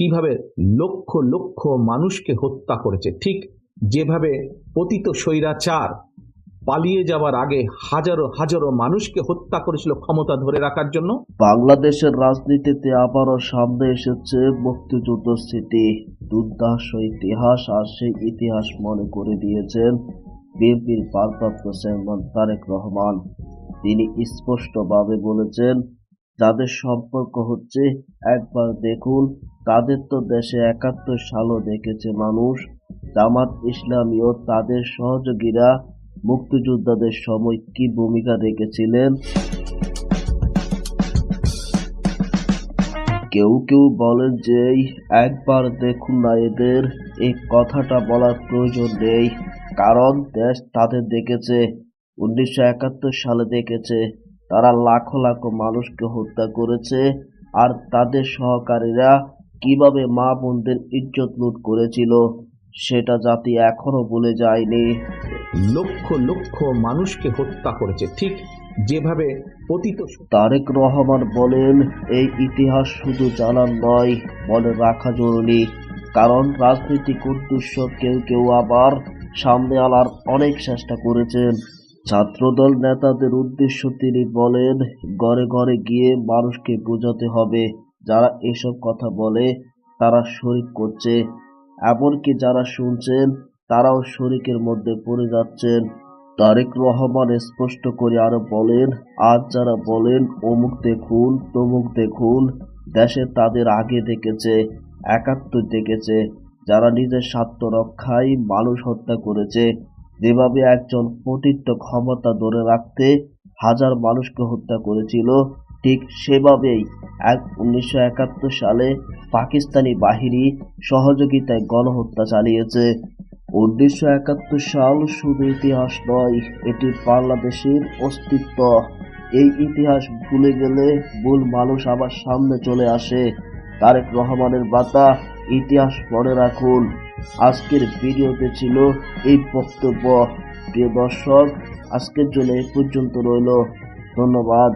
কীভাবে লক্ষ লক্ষ মানুষকে হত্যা করেছে? ঠিক যেভাবে পতিত স্বৈরাচার পালিয়ে যাওয়ার আগে হাজারো হাজারো মানুষকে হত্যা করেছিল ক্ষমতা ধরে রাখার জন্য। বাংলাদেশের রাজনীতিতে আবারও সামনে এসেছে মুক্তিযুদ্ধ স্মৃতি দুর্দাস ইতিহাস, আর সেই ইতিহাস মনে করে দিয়েছেন বিএনপির ভারপ্রাপ্ত চেয়ারম্যান তারেক রহমান। তিনি স্পষ্টভাবে বলেছেন যাদের সম্পর্ক হচ্ছে, একবার দেখুন, তাদের তো দেশে একাত্তর সালও দেখেছে মানুষ। জামাত ইসলামী ও তাদের সহযোগীরা মুক্তিযোদ্ধাদের সময় কি ভূমিকা রেখেছিলেন? কেউ কেউ বলেন যে একবার দেখুন না এদের, এই কথাটা বলার প্রয়োজন নেই। কারণ দেশ তাদের দেখেছে, উনিশশো একাত্তর সালে দেখেছে। তারা লাখো লাখো মানুষকে হত্যা করেছে আর তাদের সহকারীরা কীভাবে মা বোনদের ইজ্জত লুট করেছিল সেটা জাতি এখনও ভুলে যায়নি। লক্ষ লক্ষ মানুষকে হত্যা করেছে ঠিক যেভাবে পতিত তারেক রহমান বলেন এই ইতিহাস শুধু জানার নয় মনে রাখা জরুরি। কারণ রাজনৈতিক উদ্দেশ্য কেউ কেউ আবার সামনে আনার অনেক চেষ্টা করেছেন। ছাত্রদল নেতাদের উদ্দেশ্য তিনি বলেন, ঘরে ঘরে গিয়ে মানুষকে বোঝাতে হবে, যারা এসব কথা বলে তারা শরিক করছে। এমনকি যারা শুনছেন, তারাও শরিকের মধ্যে পড়ে যাচ্ছেন। তারেক রহমান স্পষ্ট করে আরও বলেন, আজ যারা বলেন, অমুক দেখুন, তমুক দেখুন, দেশে তাদের আগে দেখেছে, একাত্তর দেখেছে। যারা নিজের স্বার্থ রক্ষায় মানুষ হত্যা করেছে যেভাবে একজন পতিত ক্ষমতা ধরে রাখতে হাজার মানুষকে হত্যা করেছিল, ঠিক সেভাবেই এক উনিশশো একাত্তর সালে পাকিস্তানি বাহিনী সহযোগিতায় গণহত্যা চালিয়েছে। উনিশশো একাত্তর সাল শুধু ইতিহাস নয়, এটি বাংলাদেশের অস্তিত্ব। এই ইতিহাস ভুলে গেলে ভুল মানুষ আবার সামনে চলে আসে। তারেক রহমানের বাতা ইতিহাস মনে রাখুন। আজকের ভিডিওতে ছিল এই বক্তব্য। প্রিয় দর্শক আজকের জন্য এই পর্যন্ত রইল। ধন্যবাদ।